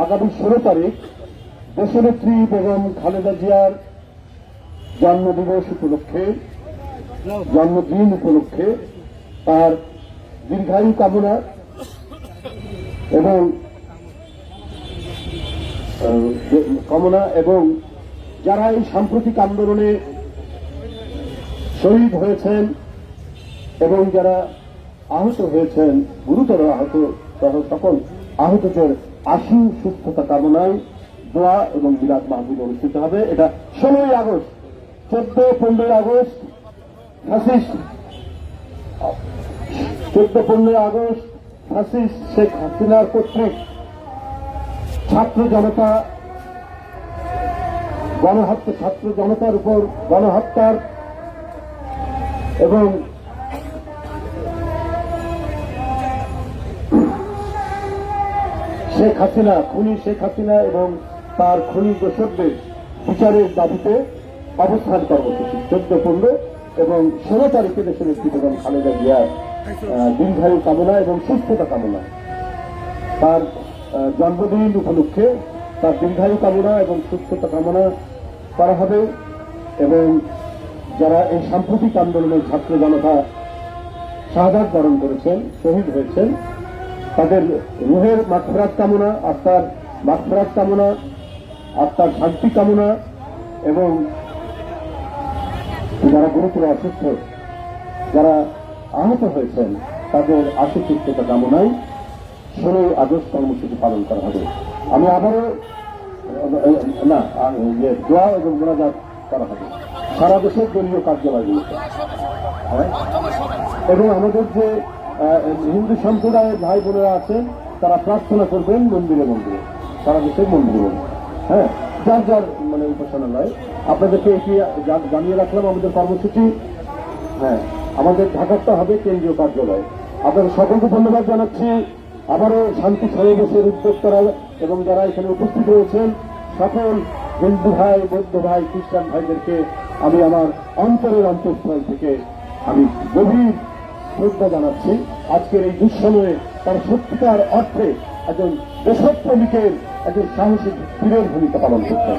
আগামী ষোলো তারিখ দেশনেত্রী বেগম খালেদা জিয়ার জন্মদিবস উপলক্ষে, জন্মদিন উপলক্ষে তার দীর্ঘায়ু কামনা এবং কামনা এবং যারা এই সাম্প্রতিক আন্দোলনে শহীদ হয়েছেন এবং যারা আহত হয়েছেন, গুরুতর আহত সহ সকল আহতদের আশু সুস্থতা কামনায় দোয়া এবং মিলাদ মাহবুব অনুষ্ঠিত হবে। এটা ষোলোই আগস্ট চোদ্দ পনেরোই আগস্ট, ফ্যাসিস্ট চোদ্দ পনেরোই আগস্ট, ফ্যাসিস্ট শেখ হাসিনার কর্তৃক ছাত্র জনতা, গণহত্যা, ছাত্র জনতার উপর গণহত্যার এবং শেখ হাসিনা, খুনি শেখ হাসিনা এবং তার খুনি দোষকদের বিচারের দাবিতে অবস্থান কর্মসূচি। চোদ্দ, পনেরো এবং ষোলো তারিখে দেশের একটি বেগম খালেদা জিয়ার দীর্ঘায়ু কামনা এবং সুস্থতা কামনা। তার জন্মদিন উপলক্ষে তার দীর্ঘায়ু কামনা এবং সুস্থতা কামনা করা হবে এবং যারা এই সাম্প্রতিক আন্দোলনের ছাত্র জনতা শাহাদ বরণ করেছেন, শহীদ হয়েছেন তাদের রুহের মাঠফেরাত কামনা আত্মার মাঠফেরাত কামনা আত্মার শান্তি কামনা এবং যারা গুরুতর অসুস্থ যারা আহত হয়েছেন তাদের আশুচিত্ততা কামনায় ষোলোই আগস্ট কর্মসূচি পালন করা হবে। আমি আবারও না ইয়ে, দোয়া এবং মোনাজাত করা হবে। সারা দেশের দলীয় কার্যালয়গুলোতে। হ্যাঁ? এবং আমাদের যে হিন্দু সম্প্রদায়ের ভাই বোনেরা আছেন, তারা প্রার্থনা করবেন মন্দিরে মন্দিরে। সারা দেশের মন্দিরে। হ্যাঁ যার যার মানে উপাসনালয়। আপনাদেরকে এটি জানিয়ে রাখলাম আমাদের কর্মসূচি। হ্যাঁ আমাদের ঢাকারটা হবে কেন্দ্রীয় কার্যালয়। আপনাদের সকলকে ধন্যবাদ জানাচ্ছি। আবারও শান্তি সমাবেশের উদ্যোক্তারা এবং যারা এখানে উপস্থিত রয়েছেন, সকল হিন্দু ভাই, বৌদ্ধ ভাই, খ্রিস্টান ভাইদেরকে আমি আমার অন্তরের অন্তঃস্থল থেকে আমি গভীর শ্রদ্ধা জানাচ্ছি। আজকের এই দুঃসময়ে তার সত্যিকার অর্থে একজন দেশপ্রেমিকের একজন সাহসিক বীরের ভূমিকা পালন করতেন